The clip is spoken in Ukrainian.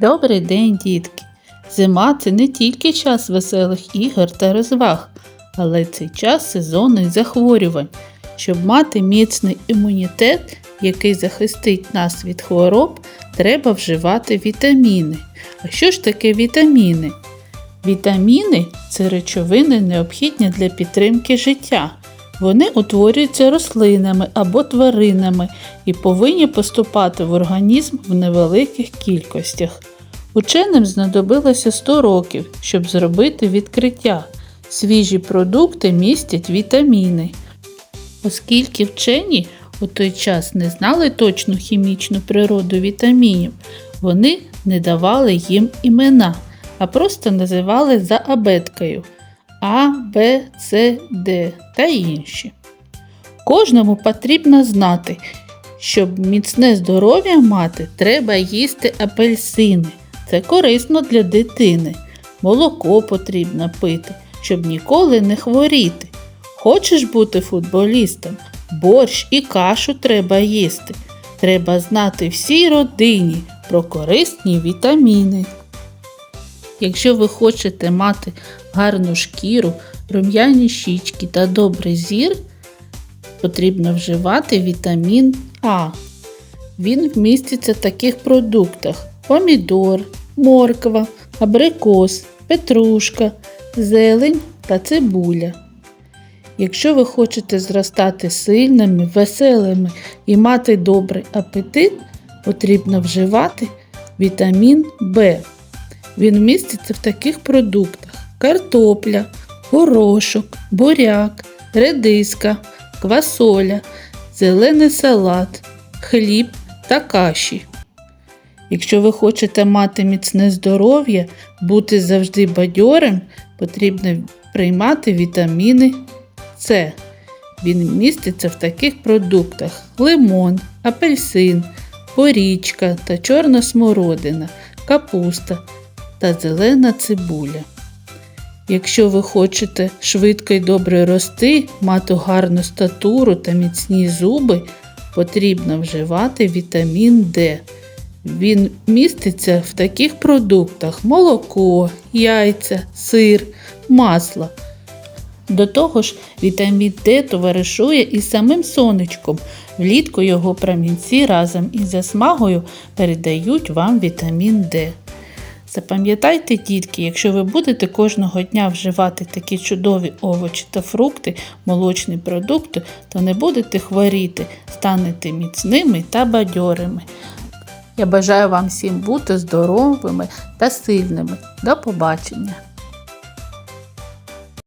Добрий день, дітки! Зима це не тільки час веселих ігор та розваг, але це час сезонних захворювань. Щоб мати міцний імунітет, який захистить нас від хвороб, треба вживати вітаміни. А що ж таке вітаміни? Вітаміни це речовини, необхідні для підтримки життя. Вони утворюються рослинами або тваринами і повинні поступати в організм в невеликих кількостях. Ученим знадобилося 100 років, щоб зробити відкриття. Свіжі продукти містять вітаміни. Оскільки вчені у той час не знали точну хімічну природу вітамінів, вони не давали їм імена, а просто називали за абеткою А, Б, С, Д та інші. Кожному потрібно знати, щоб міцне здоров'я мати, треба їсти апельсини. Це корисно для дитини. Молоко потрібно пити, щоб ніколи не хворіти. Хочеш бути футболістом? Борщ і кашу треба їсти. Треба знати всій родині про корисні вітаміни. Якщо ви хочете мати гарну шкіру, рум'яні щічки та добрий зір, потрібно вживати вітамін А. Він вміститься в таких продуктах: помідор, морква, абрикос, петрушка, зелень та цибуля. Якщо ви хочете зростати сильними, веселими і мати добрий апетит, потрібно вживати вітамін В. Він міститься в таких продуктах: картопля, горошок, буряк, редиска, квасоля, зелений салат, хліб та каші. Якщо ви хочете мати міцне здоров'я, бути завжди бадьорим, потрібно приймати вітаміни С. Він міститься в таких продуктах: лимон, апельсин, порічка та чорна смородина, капуста та зелена цибуля. Якщо ви хочете швидко і добре рости, мати гарну статуру та міцні зуби, потрібно вживати вітамін Д. Він міститься в таких продуктах: молоко, яйця, сир, масло. До того ж, вітамін Д товаришує із самим сонечком. Влітку його промінці разом із засмагою передають вам вітамін Д. Запам'ятайте, дітки, якщо ви будете кожного дня вживати такі чудові овочі та фрукти, молочні продукти, то не будете хворіти, станете міцними та бадьорими. Я бажаю вам всім бути здоровими та сильними. До побачення!